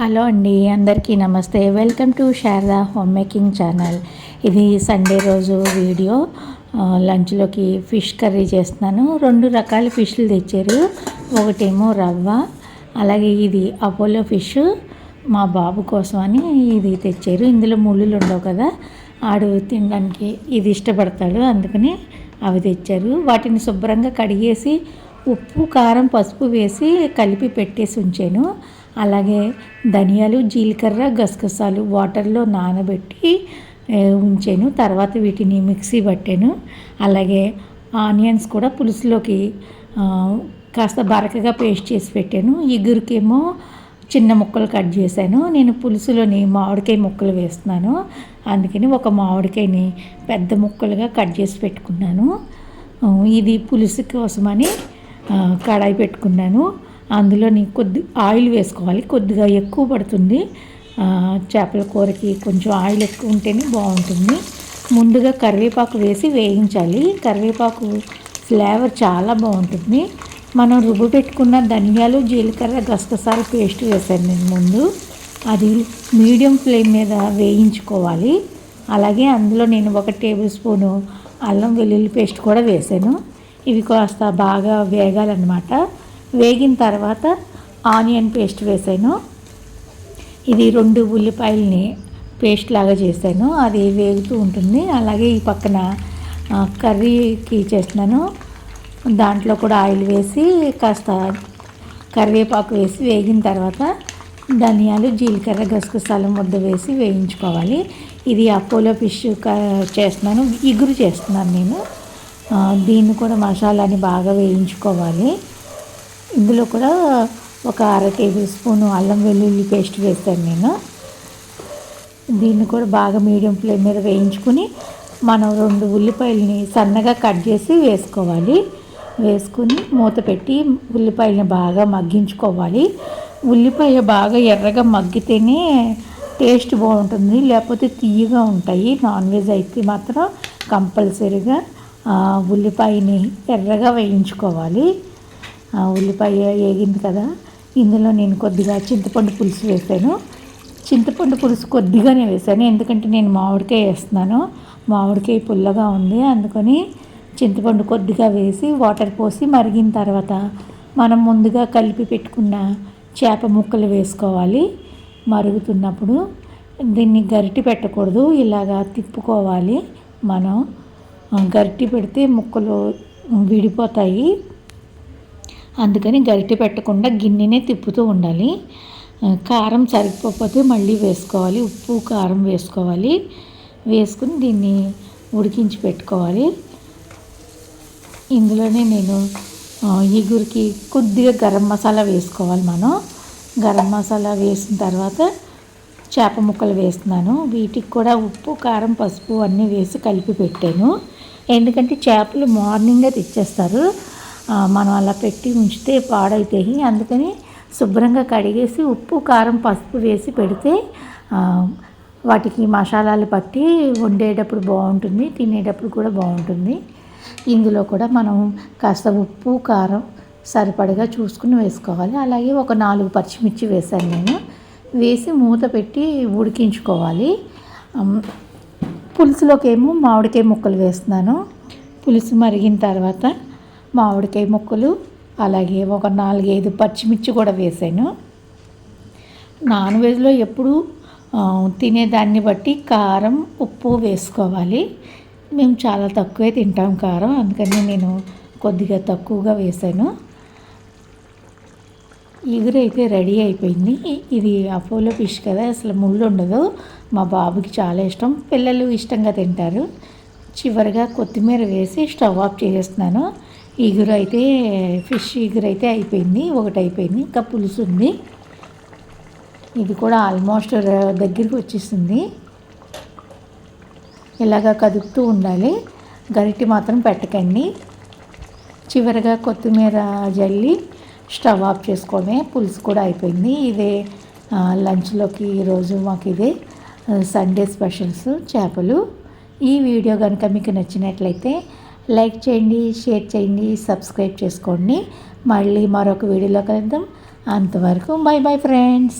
Hello అండి అందరికీ నమస్తే. Welcome to Sharada home making channel. ఇది సండే రోజు వీడియో. లంచ్లోకి ఫిష్ కర్రీ చేస్తున్నాను. రెండు రకాల ఫిష్లు తెచ్చారు. ఒకటేమో రవ్వ అలాగే ఇది అపోలో ఫిష్. మా బాబు కోసం అని ఇది తెచ్చారు. ఇందులో ముళ్ళులు ఉండవు కదా ఆడు తినడానికి ఇది ఇష్టపడతాడు అందుకని అవి తెచ్చారు. వాటిని శుభ్రంగా కడిగేసి ఉప్పు కారం పసుపు వేసి కలిపి పెట్టేసి ఉంచాను. అలాగే ధనియాలు జీలకర్ర గసగసాలు వాటర్లో నానబెట్టి ఉంచాను. తర్వాత వీటిని మిక్సీ పట్టాను. అలాగే ఆనియన్స్ కూడా పులుసులోకి కాస్త బరకగా పేస్ట్ చేసి పెట్టాను. ఇగురికేమో చిన్న ముక్కలు కట్ చేశాను. నేను పులుసులోని మామిడికాయ ముక్కలు వేస్తున్నాను. అందుకని ఒక మామిడికాయని పెద్ద ముక్కలుగా కట్ చేసి పెట్టుకున్నాను. ఇది పులుసు కోసమని కడాయి పెట్టుకున్నాను. అందులో నీ కొద్ది ఆయిల్ వేసుకోవాలి. కొద్దిగా ఎక్కువ పడుతుంది. చేపల కూరకి కొంచెం ఆయిల్ ఎక్కువ ఉంటేనే బాగుంటుంది. ముందుగా కరివేపాకు వేసి వేయించాలి. కరివేపాకు ఫ్లేవర్ చాలా బాగుంటుంది. మనం రుబ్బు పెట్టుకున్న ధనియాలు జీలకర్ర గసగసాలు పేస్ట్ వేసాను నేను ముందు. అది మీడియం ఫ్లేమ్ మీద వేయించుకోవాలి. అలాగే అందులో నేను ఒక టేబుల్ స్పూను అల్లం వెల్లుల్లి పేస్ట్ కూడా వేసాను ఇవి కాస్త బాగా వేగాలన్నమాట. వేగిన తర్వాత ఆనియన్ పేస్ట్ వేసాను. ఇది రెండు ఉల్లిపాయలని పేస్ట్ లాగా చేశాను. అది వేగుతూ ఉంటుంది. అలాగే ఈ పక్కన కర్రీకి చేస్తున్నాను. దాంట్లో కూడా ఆయిల్ వేసి కాస్త కరివేపాకు వేసి వేగిన తర్వాత ధనియాలు జీలకర్ర గసగసాలు ముద్ద వేసి వేయించుకోవాలి. ఇది అపోలో ఫిష్ క- చేస్తున్నాను. ఇగురు చేస్తున్నాను నేను. దీన్ని కూడా మసాలాని బాగా వేయించుకోవాలి. ఇందులో కూడా ఒక అర టేబుల్ స్పూన్ అల్లం వెల్లుల్లి పేస్ట్ వేస్తాను నేను. దీన్ని కూడా బాగా మీడియం ఫ్లేమ్ మీద వేయించుకుని మనం రెండు ఉల్లిపాయలని సన్నగా కట్ చేసి వేసుకోవాలి. వేసుకుని మూత పెట్టి ఉల్లిపాయలని బాగా మగ్గించుకోవాలి. ఉల్లిపాయ బాగా ఎర్రగా మగ్గితేనే టేస్ట్ బాగుంటుంది లేకపోతే తీయగా ఉంటాయి. నాన్ వెజ్ అయితే మాత్రం కంపల్సరీగా ఉల్లిపాయని ఎర్రగా వేయించుకోవాలి. ఉల్లిపాయ వేగింది కదా ఇందులో నేను కొద్దిగా చింతపండు పులుసు వేసాను. చింతపండు పులుసు కొద్దిగానే వేసాను ఎందుకంటే నేను మామిడికాయ వేస్తున్నాను. మామిడికాయ పుల్లగా ఉంది అందుకని చింతపండు కొద్దిగా వేసి వాటర్ పోసి మరిగిన తర్వాత మనం ముందుగా కలిపి పెట్టుకున్న చేప ముక్కలు వేసుకోవాలి. మరుగుతున్నప్పుడు దీన్ని గరిటి పెట్టకూడదు ఇలాగా తిప్పుకోవాలి. మనం గరిటి పెడితే ముక్కలు విడిపోతాయి. అందుకని గరిటె పెట్టకుండా గిన్నెనే తిప్పుతూ ఉండాలి. కారం సరిపోతే మళ్ళీ వేసుకోవాలి. ఉప్పు కారం వేసుకోవాలి. వేసుకుని దీన్ని ఉడికించి పెట్టుకోవాలి. ఇందులోనే నేను ఎగురికి కొద్దిగా గరం మసాలా వేసుకోవాలి మనం. గరం మసాలా వేసిన తర్వాత చేప ముక్కలు వేస్తున్నాను. వీటికి కూడా ఉప్పు కారం పసుపు అన్నీ వేసి కలిపి పెట్టాను. ఎందుకంటే చేపలు మార్నింగే తెచ్చేస్తారు. మనం అలా పెట్టి ఉంచితే పాడైతాయి అందుకని శుభ్రంగా కడిగేసి ఉప్పు కారం పసుపు వేసి పెడితే వాటికి మసాలాలు పట్టి వండేటప్పుడు బాగుంటుంది తినేటప్పుడు కూడా బాగుంటుంది. ఇందులో కూడా మనం కాస్త ఉప్పు కారం సరిపడగా చూసుకుని వేసుకోవాలి. అలాగే ఒక నాలుగు పచ్చిమిర్చి వేశాను నేను. వేసి మూత పెట్టి ఉడికించుకోవాలి. పులుసులోకేమో పులుసులోకి ఏమో మామిడికాయ ముక్కలు వేస్తున్నాను. పులుసు మరిగిన తర్వాత మామిడికాయ ముక్కలు అలాగే ఒక నాలుగైదు పచ్చిమిర్చి కూడా వేసాను. నాన్ వెజ్లో ఎప్పుడు తినేదాన్ని బట్టి కారం ఉప్పు వేసుకోవాలి. మేము చాలా తక్కువే తింటాం కారం అందుకని నేను కొద్దిగా తక్కువగా వేసాను. ఎగురైతే రెడీ అయిపోయింది. ఇది అపోలో ఫిష్ కదా అసలు ముళ్ళు ఉండదు. మా బాబుకి చాలా ఇష్టం. పిల్లలు ఇష్టంగా తింటారు. చివరిగా కొత్తిమీర వేసి స్టవ్ ఆఫ్ చేసేస్తున్నాను. ఈగురు అయితే ఫిష్ ఈగురు అయితే అయిపోయింది ఒకటి అయిపోయింది ఇంకా పులుసు ఉంది. ఇది కూడా ఆల్మోస్ట్ దగ్గరికి వచ్చేసింది. ఇలాగా కదుపుతూ ఉండాలి. గరిటె మాత్రం పెట్టకండి. చివరిగా కొత్తిమీర జల్లి స్టవ్ ఆఫ్ చేసుకోవడమే పులుసు కూడా అయిపోయింది. ఇదే లంచ్లోకి ఈరోజు మాకు ఇదే సండే స్పెషల్స్ చేపలు. ఈ వీడియో కనుక మీకు నచ్చినట్లయితే లైక్ చేయండి షేర్ చేయండి సబ్స్క్రైబ్ చేసుకోండి. మళ్ళీ మరొక వీడియోలో కలుద్దాం. అంతవరకు బై బై ఫ్రెండ్స్.